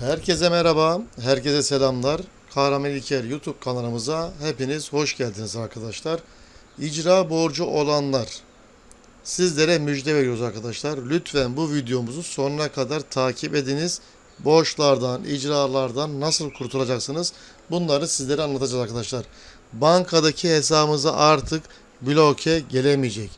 Herkese merhaba, herkese selamlar. Kahraman İlker YouTube kanalımıza hepiniz hoş geldiniz arkadaşlar. İcra borcu olanlar sizlere müjde veriyoruz arkadaşlar. Lütfen bu videomuzu sonuna kadar takip ediniz. Borçlardan, icralardan nasıl kurtulacaksınız? Bunları sizlere anlatacağız arkadaşlar. Bankadaki hesabınıza artık bloke gelemeyecek.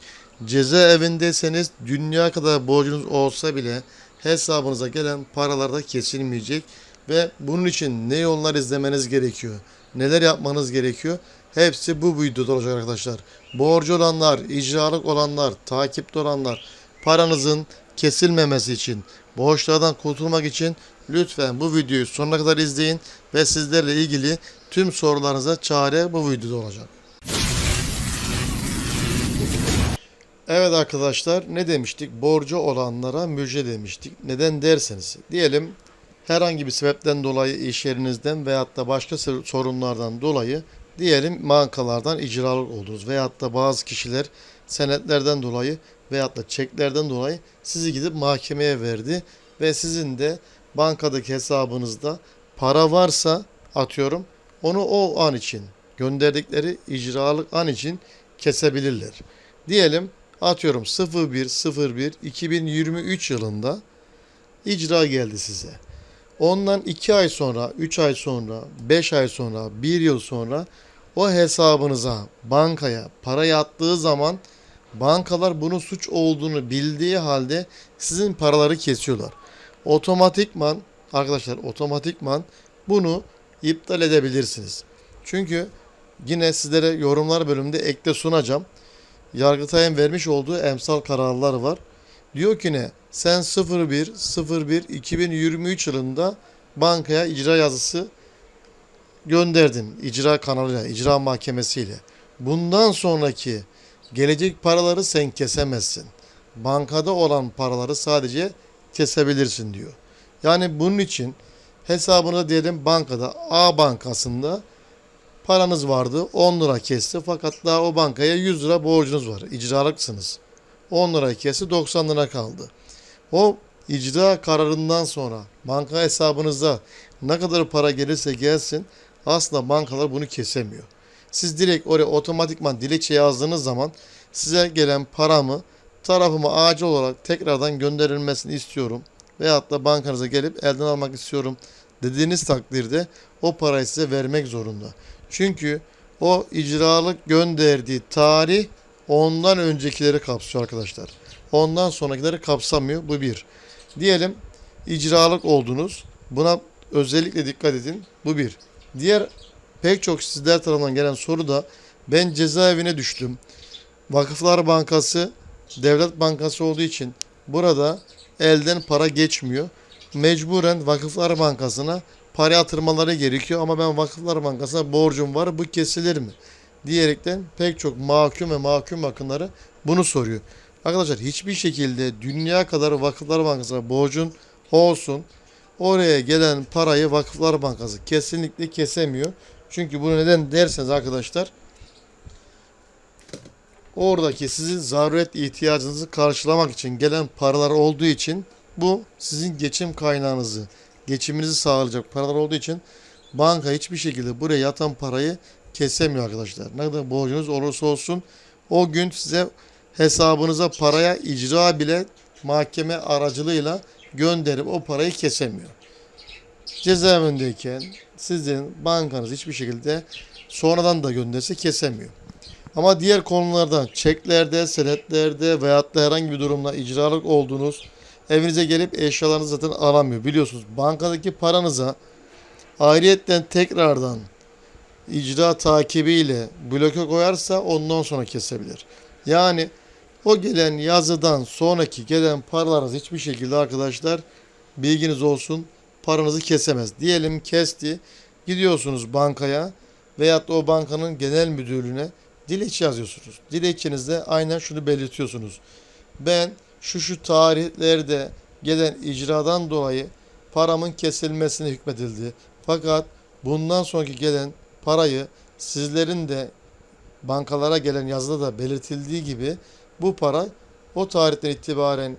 Cezaevindeyseniz dünya kadar borcunuz olsa bile hesabınıza gelen paralar da kesilmeyecek ve bunun için ne yollar izlemeniz gerekiyor? Neler yapmanız gerekiyor? Hepsi bu videoda olacak arkadaşlar. Borcu olanlar, icralık olanlar, takipte olanlar, paranızın kesilmemesi için, borçlardan kurtulmak için lütfen bu videoyu sonuna kadar izleyin ve sizlerle ilgili tüm sorularınıza çare bu videoda olacak. Evet arkadaşlar ne demiştik? Borcu olanlara müjde demiştik. Neden derseniz diyelim herhangi bir sebepten dolayı iş yerinizden veyahut da başka sorunlardan dolayı diyelim bankalardan icralık oldunuz veyahut da bazı kişiler senetlerden dolayı veyahut da çeklerden dolayı sizi gidip mahkemeye verdi ve sizin de bankadaki hesabınızda para varsa atıyorum onu o an için gönderdikleri icralık an için kesebilirler. Diyelim atıyorum 0101 2023 yılında icra geldi size. Ondan 2 ay sonra, 3 ay sonra, 5 ay sonra, 1 yıl sonra o hesabınıza, bankaya para yattığı zaman bankalar bunun suç olduğunu bildiği halde sizin paraları kesiyorlar. Otomatikman arkadaşlar otomatikman bunu iptal edebilirsiniz. Çünkü yine sizlere yorumlar bölümünde ekle sunacağım. Yargıtay'ın vermiş olduğu emsal kararlar var. Diyor ki ne? Sen 01 01 2023 yılında bankaya icra yazısı gönderdin. icra kanalıyla, icra mahkemesiyle. Bundan sonraki gelecek paraları sen kesemezsin. Bankada olan paraları sadece kesebilirsin diyor. Yani bunun için hesabını diyelim bankada A bankasında paranız vardı 10 lira kesti fakat daha o bankaya 100 lira borcunuz var. İcralıksınız. 10 lira kesti 90 lira kaldı. O icra kararından sonra banka hesabınıza ne kadar para gelirse gelsin aslında bankalar bunu kesemiyor. Siz direkt oraya otomatikman dilekçe yazdığınız zaman size gelen paramı tarafıma acil olarak tekrardan gönderilmesini istiyorum veyahut da bankanıza gelip elden almak istiyorum dediğiniz takdirde o parayı size vermek zorunda. Çünkü o icralık gönderdiği tarih ondan öncekileri kapsıyor arkadaşlar. Ondan sonrakileri kapsamıyor. Bu bir. Diyelim icralık oldunuz. Buna özellikle dikkat edin. Bu bir. Diğer pek çok sizler tarafından gelen soru da ben cezaevine düştüm. Vakıflar Bankası devlet bankası olduğu için burada elden para geçmiyor. Mecburen Vakıflar Bankası'na para yatırmaları gerekiyor ama ben Vakıflar Bankası'na borcum var bu kesilir mi? Diyerekten pek çok mahkum ve mahkum bakımları bunu soruyor. Arkadaşlar hiçbir şekilde dünya kadar Vakıflar Bankası'na borcun olsun. Oraya gelen parayı Vakıflar Bankası kesinlikle kesemiyor. Çünkü bunu neden derseniz arkadaşlar oradaki sizin zaruret ihtiyacınızı karşılamak için gelen paralar olduğu için bu sizin geçim kaynağınızı, geçiminizi sağlayacak paralar olduğu için banka hiçbir şekilde buraya yatan parayı kesemiyor arkadaşlar. Ne kadar borcunuz olursa olsun o gün size hesabınıza paraya icra bile mahkeme aracılığıyla gönderip o parayı kesemiyor. Cezaevindeyken sizin bankanız hiçbir şekilde sonradan da gönderse kesemiyor. Ama diğer konularda çeklerde, senetlerde veyahut da herhangi bir durumda icralık olduğunuz evinize gelip eşyalarınızı zaten alamıyor. Biliyorsunuz bankadaki paranıza ayrıyetten tekrardan icra takibiyle bloke koyarsa ondan sonra kesebilir. Yani o gelen yazıdan sonraki gelen paralarınız hiçbir şekilde arkadaşlar bilginiz olsun paranızı kesemez. Diyelim kesti gidiyorsunuz bankaya veyahut da o bankanın genel müdürlüğüne dilekçe yazıyorsunuz. Dilekçenizde aynen şunu belirtiyorsunuz. Ben şu şu tarihlerde gelen icradan dolayı paramın kesilmesine hükmedildi. Fakat bundan sonraki gelen parayı sizlerin de bankalara gelen yazıda da belirtildiği gibi bu para o tarihten itibaren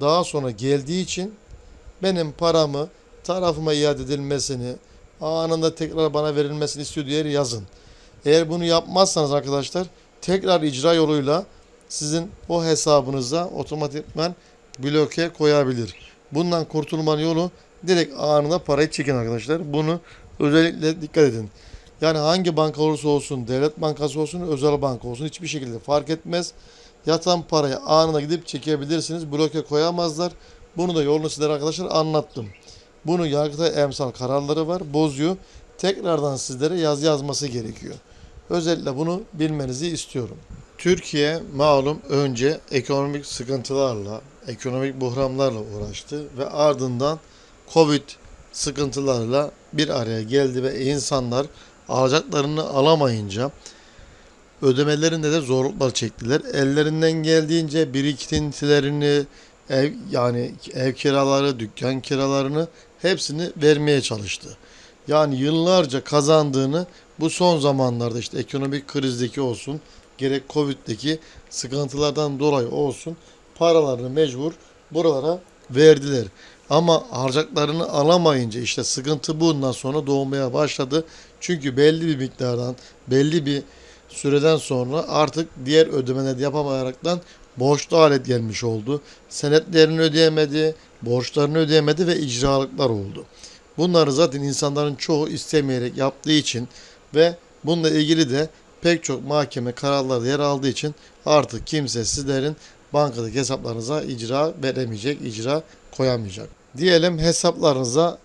daha sonra geldiği için benim paramı tarafıma iade edilmesini, anında tekrar bana verilmesini istiyor diye yazın. Eğer bunu yapmazsanız arkadaşlar tekrar icra yoluyla sizin o hesabınıza otomatikman bloke koyabilir. Bundan kurtulmanın yolu direkt anında parayı çekin arkadaşlar. Bunu özellikle dikkat edin. Yani hangi banka olursa olsun, devlet bankası olsun, özel banka olsun hiçbir şekilde fark etmez. Yatan parayı anında gidip çekebilirsiniz. Bloke koyamazlar. Bunu da yolunu sizlere arkadaşlar anlattım. Bunu Yargıtay emsal kararları var. Bozuyor. Tekrardan sizlere yaz yazması gerekiyor. Özellikle bunu bilmenizi istiyorum. Türkiye malum önce ekonomik sıkıntılarla, ekonomik buhranlarla uğraştı ve ardından Covid sıkıntılarla bir araya geldi ve insanlar alacaklarını alamayınca ödemelerinde de zorluklar çektiler. Ellerinden geldiğince birikintilerini, ev yani ev kiraları, dükkan kiralarını hepsini vermeye çalıştı. Yani yıllarca kazandığını bu son zamanlarda işte ekonomik krizdeki olsun, gerek Covid'deki sıkıntılardan dolayı olsun paralarını mecbur buralara verdiler. Ama harcaklarını alamayınca işte sıkıntı bundan sonra doğmaya başladı. Çünkü belli bir miktardan, belli bir süreden sonra artık diğer ödemeleri yapamayaraktan borçlu hale gelmiş oldu. Senetlerini ödeyemedi, borçlarını ödeyemedi ve icralıklar oldu. Bunları zaten insanların çoğu istemeyerek yaptığı için ve bununla ilgili de pek çok mahkeme kararları yer aldığı için artık kimse sizlerin bankadaki hesaplarınıza icra veremeyecek, icra koyamayacak. Diyelim hesaplarınıza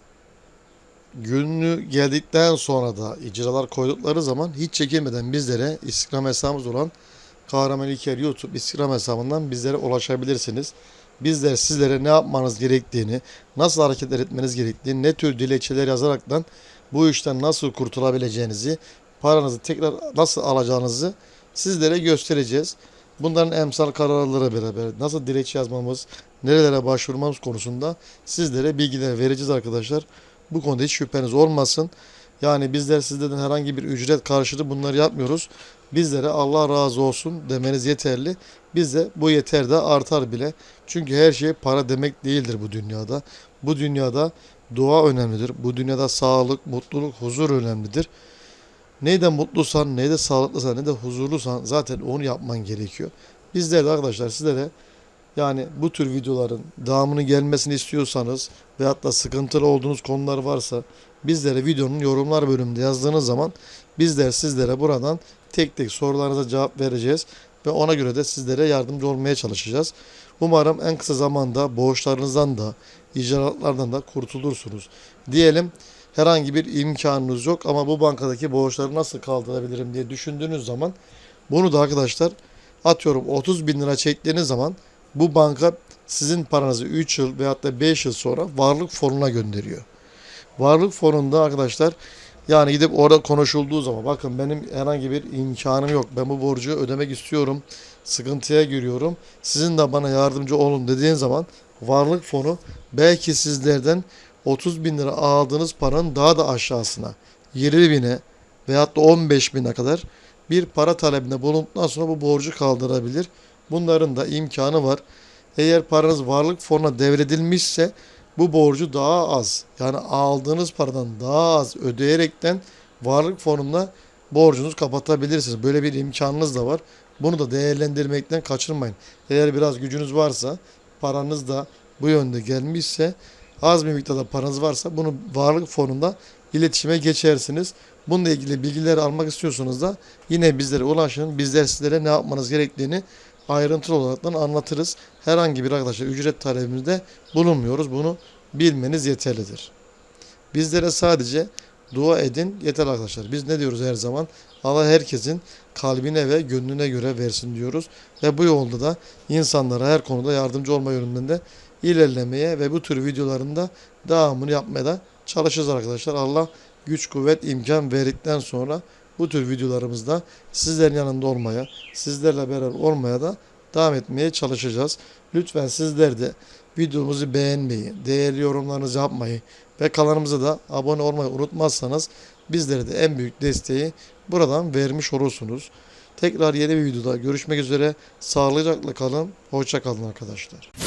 günlü geldikten sonra da icralar koydukları zaman hiç çekinmeden bizlere İstiklal hesabımız olan Kahraman İlker YouTube Instagram hesabından bizlere ulaşabilirsiniz. Bizler sizlere ne yapmanız gerektiğini, nasıl hareketler etmeniz gerektiğini, ne tür dilekçeler yazaraktan bu işten nasıl kurtulabileceğinizi, paranızı tekrar nasıl alacağınızı sizlere göstereceğiz. Bunların emsal kararları beraber nasıl dilekçe yazmamız, nerelere başvurmamız konusunda sizlere bilgiler vereceğiz arkadaşlar. Bu konuda hiç şüpheniz olmasın. Yani bizler sizlerden herhangi bir ücret karşılığı bunları yapmıyoruz. Bizlere Allah razı olsun demeniz yeterli. Bizde bu yeter de artar bile. Çünkü her şey para demek değildir bu dünyada. Bu dünyada dua önemlidir. Bu dünyada sağlık, mutluluk, huzur önemlidir. Neyden mutlusan, neyde sağlıklısan, ne huzurlusan zaten onu yapman gerekiyor. Bizler de arkadaşlar sizlere yani bu tür videoların devamını gelmesini istiyorsanız veyahut da sıkıntılı olduğunuz konular varsa bizlere videonun yorumlar bölümünde yazdığınız zaman bizler sizlere buradan tek tek sorularınıza cevap vereceğiz ve ona göre de sizlere yardımcı olmaya çalışacağız. Umarım en kısa zamanda borçlarınızdan da icraatlardan da kurtulursunuz. Diyelim herhangi bir imkanınız yok ama bu bankadaki borçları nasıl kaldırabilirim diye düşündüğünüz zaman bunu da arkadaşlar atıyorum 30 bin lira çektiğiniz zaman bu banka sizin paranızı 3 yıl veyahut da 5 yıl sonra varlık fonuna gönderiyor. Varlık fonunda arkadaşlar yani gidip orada konuşulduğu zaman bakın benim herhangi bir imkanım yok. Ben bu borcu ödemek istiyorum. Sıkıntıya giriyorum. Sizin de bana yardımcı olun dediğin zaman varlık fonu belki sizlerden 30 bin lira aldığınız paranın daha da aşağısına 20 bine veyahut da 15 bine kadar bir para talebinde bulunduktan sonra bu borcu kaldırabilir. Bunların da imkanı var. Eğer paranız varlık fonuna devredilmişse bu borcu daha az yani aldığınız paradan daha az ödeyerekten varlık fonuna borcunuzu kapatabilirsiniz. Böyle bir imkanınız da var. Bunu da değerlendirmekten kaçırmayın. Eğer biraz gücünüz varsa paranız da bu yönde gelmişse az bir miktarda paranız varsa bunu varlık fonunda iletişime geçersiniz. Bununla ilgili bilgileri almak istiyorsanız da yine bizlere ulaşın. Bizler sizlere ne yapmanız gerektiğini ayrıntılı olarak anlatırız. Herhangi bir arkadaşlar ücret talebimizde bulunmuyoruz. Bunu bilmeniz yeterlidir. Bizlere sadece dua edin yeter arkadaşlar. Biz ne diyoruz her zaman? Allah herkesin kalbine ve gönlüne göre versin diyoruz. Ve bu yolda da insanlara her konuda yardımcı olma yönünde ilerlemeye ve bu tür videolarında devamını yapmaya da çalışırız arkadaşlar. Allah güç, kuvvet, imkan verdikten sonra bu tür videolarımızda sizlerin yanında olmaya, sizlerle beraber olmaya da devam etmeye çalışacağız. Lütfen sizler de videomuzu beğenmeyi, değerli yorumlarınızı yapmayı ve kanalımıza da abone olmayı unutmazsanız bizlere de en büyük desteği buradan vermiş olursunuz. Tekrar yeni bir videoda görüşmek üzere. Sağlıcakla kalın. Hoşça kalın arkadaşlar.